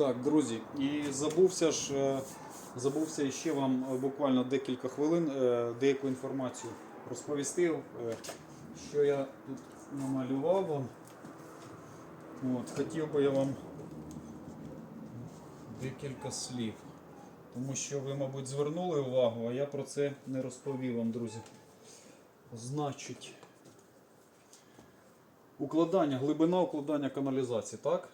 Так, друзі, і забувся ж, е, забувся ще вам е, буквально декілька хвилин е, деяку інформацію розповісти, що я тут намалював вам. От, хотів би я вам декілька слів. Тому що ви, мабуть, звернули увагу, а я про це не розповів вам, друзі. Значить, укладання, глибина укладання каналізації, так?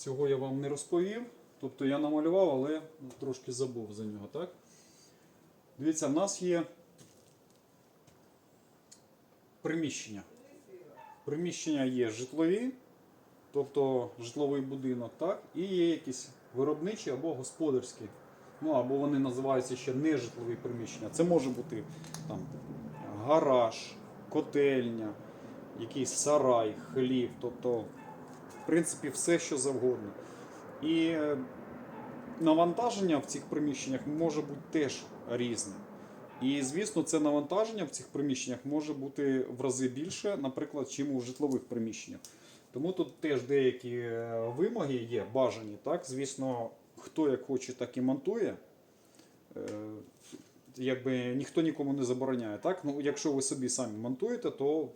Цього я вам не розповів. Тобто я намалював, але трошки забув за нього, так? Дивіться, в нас є приміщення. Приміщення є житлові, тобто житловий будинок, так? І є якісь виробничі або господарські. Ну, або вони називаються ще нежитлові приміщення. Це може бути там гараж, котельня, якийсь сарай, хлів, тобто, в принципі, все, що завгодно. І е, навантаження в цих приміщеннях може бути теж різне. І, звісно, це навантаження в цих приміщеннях може бути в рази більше, наприклад, чим у житлових приміщеннях. Тому тут теж деякі е, вимоги є бажані. Так? Звісно, хто як хоче, так і монтує. Е, Якби ніхто нікому не забороняє. Так? Ну, якщо ви собі самі монтуєте, то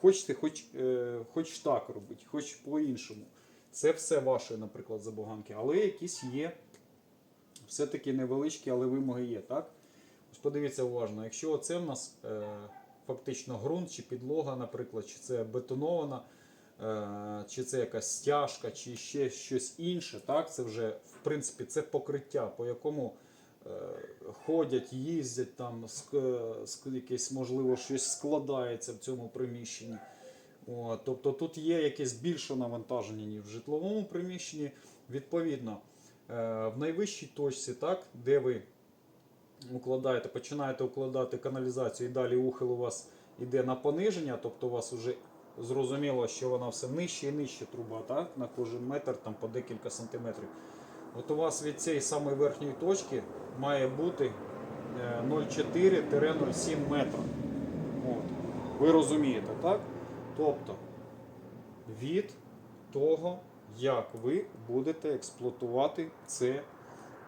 хочете хоч, е, хоч так робити, хоч по-іншому. Це все ваші, наприклад, забаганки. Але якісь є все-таки невеличкі, але вимоги є. Так? Ось подивіться уважно, якщо це в нас е, фактично ґрунт чи підлога, наприклад, чи це бетонована, е, чи це якась стяжка, чи ще щось інше, так? це вже в принципі це покриття, по якому ходять, їздять, там якесь, можливо, щось складається в цьому приміщенні. От, тобто тут є якесь більше навантаження, ніж в житловому приміщенні. Відповідно, е, в найвищій точці, так, де ви укладаєте, починаєте укладати каналізацію і далі ухил у вас йде на пониження, тобто у вас вже зрозуміло, що вона все нижче і нижче труба, так, на кожен метр там, по декілька сантиметрів. От у вас від цієї самої верхньої точки має бути е, 0,4-0,7 метра. От. Ви розумієте, так? Тобто від того, як ви будете експлуатувати це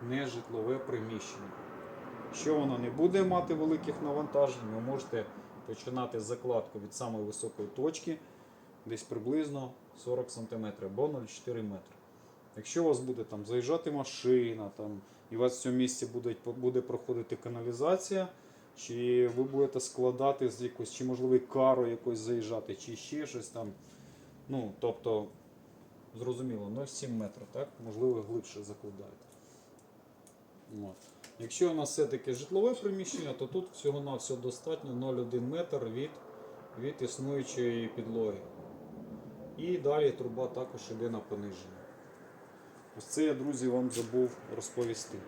нежитлове приміщення. Якщо воно не буде мати великих навантажень, ви можете починати закладку від самої високої точки, десь приблизно 40 см або 0,4 метри. Якщо у вас буде там заїжджати машина, там, і у вас в цьому місці буде, буде проходити каналізація, чи ви будете складати з якось, чи можливо кару якось заїжджати, чи ще щось там. Ну, тобто, зрозуміло, 0,7 метра, так? Можливо, глибше закладаєте. От. Якщо у нас все-таки житлове приміщення, то тут всього-навсього достатньо 0,1 метр від, від існуючої підлоги. І далі труба також йде на пониження. Ось це я, друзі, вам забув розповісти.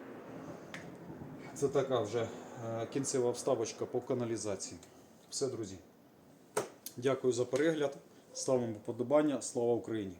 Це така вже е, кінцева вставочка по каналізації. Все, друзі. Дякую за перегляд. Ставимо вподобання. Слава Україні!